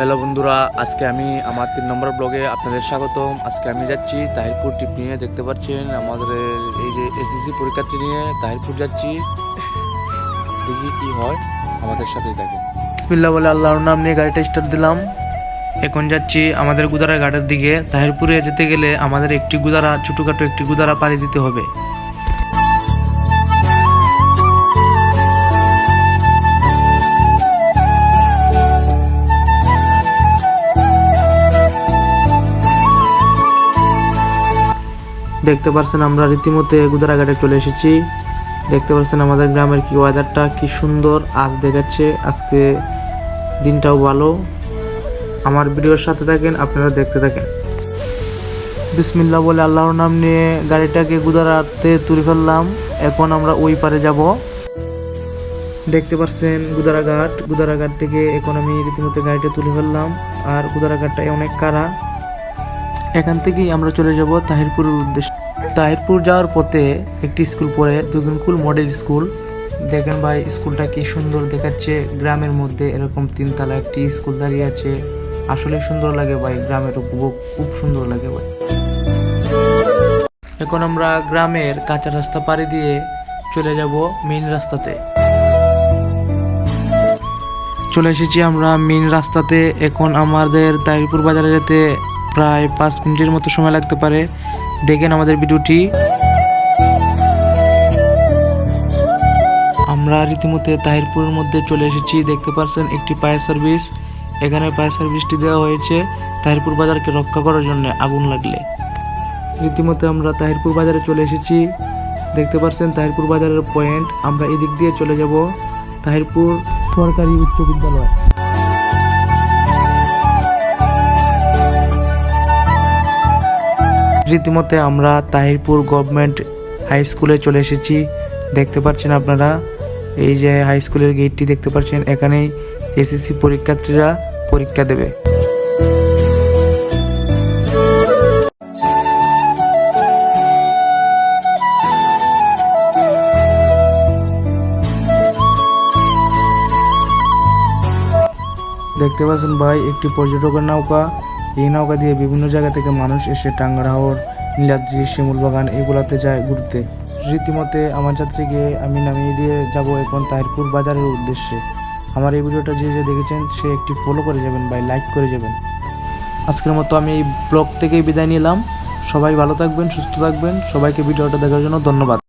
Hello বন্ধুরা, আজকে আমি আমার তিন নম্বর ব্লগে আপনাদের স্বাগতম। আজকে আমি যাচ্ছি তাহিরপুর ট্রিপ নিয়ে, দেখতে পাচ্ছেন আমাদের এই যে এসএসসি পরীক্ষার্থী নিয়ে তাহিরপুর যাচ্ছি। দেখি কি হয় আমাদের সাথেই থাকে বিসমিল্লা বলে আল্লাহর নাম নিয়ে গাড়িটা স্টার্ট দিলাম। এখন যাচ্ছি আমাদের গুদারা ঘাটের দিকে। তাহিরপুরে যেতে গেলে আমাদের একটি গুদারা, ছোটোখাটো একটি গুদারা পাড়ি দিতে হবে। দেখতে পাচ্ছেন আমরা রীতিমতো গুদারা ঘাটে চলে এসেছি। দেখতে পাচ্ছেন আমাদের গ্রামের কি ওয়েদারটা কি সুন্দর আজ দেখাচ্ছে, আজকে দিনটাও ভালো। আমার ভিডিওর সাথে থাকেন, আপনারা দেখতে থাকেন। বিসমিল্লা বলে আল্লাহর নাম নিয়ে গাড়িটাকে গুদারাতে তুলে ফেললাম। এখন আমরা ওই পারে যাব। দেখতে পাচ্ছেন গুদারাঘাট গুদারাঘাট থেকে এখন আমি রীতিমতো গাড়িটা তুলে ফেললাম। আর গুদারাঘাটটা অনেক কারা। এখান থেকেই আমরা চলে যাব তাহিরপুরের উদ্দেশ্যে। তাহিরপুর যাওয়ার পথে একটি স্কুল পড়ে দুগুনকুল মডেল স্কুল। দেখেন ভাই, স্কুলটা কি সুন্দর দেখাচ্ছে। গ্রামের মধ্যে এরকম তিনতলা একটি স্কুল দাঁড়িয়ে আছে। আসলে সুন্দর লাগে ভাই, গ্রামের উপভোগ খুব সুন্দর লাগে ভাই। এখন আমরা গ্রামের কাঁচা রাস্তা পাড়ি দিয়ে চলে যাব মেইন রাস্তাতে। চলে এসেছি আমরা মেইন রাস্তাতে। এখন আমাদের তাহিরপুর বাজারে যেতে প্রায় পাঁচ মিনিটের মতো সময় লাগতে পারে। দেখেন আমাদের ভিডিওটি। আমরা রীতিমতো তাহিরপুরের মধ্যে চলে এসেছি। দেখতে পাচ্ছেন একটি ফায়ার সার্ভিস। এখানে ফায়ার সার্ভিসটি দেওয়া হয়েছে তাহিরপুর বাজারকে রক্ষা করার জন্য আগুন লাগলে। রীতিমতো আমরা তাহিরপুর বাজারে চলে এসেছি। দেখতে পাচ্ছেন তাহিরপুর বাজারের পয়েন্ট। আমরা এদিক দিয়ে চলে যাব। তাহিরপুর সরকারি উচ্চ বিদ্যালয়। রীতিমতে আমরা তাহিরপুর গভর্নমেন্ট হাই স্কুলে চলে এসেছি। দেখতে পাচ্ছেন আপনারা, এই যে হাই স্কুলের গেটটি দেখতে পাচ্ছেন, এখানেই এসএসসি পরীক্ষার্থীরা পরীক্ষা দেবে। দেখতে পাচ্ছেন ভাই, একটি পর্যটকের নৌকা। এই নৌকা দিয়ে বিভিন্ন জায়গা থেকে মানুষ এসে টাঙ্গারহাওর নীলাদ্রি শিমুল বাগান এগুলাতে যায় ঘুরতে। রীতিমতে আমার যাত্রীকে আমি নামিয়ে দিয়ে যাব এখন তাহিরপুর বাজারের উদ্দেশ্যে। আমার এই ভিডিওটা যে যে দেখেছেন, সে একটি ফলো করে যাবেন ভাই লাইক করে যাবেন। আজকের মতো আমি এই ব্লগ থেকেই বিদায় নিলাম। সবাই ভালো থাকবেন, সুস্থ থাকবেন। সবাইকে ভিডিওটা দেখার জন্য ধন্যবাদ।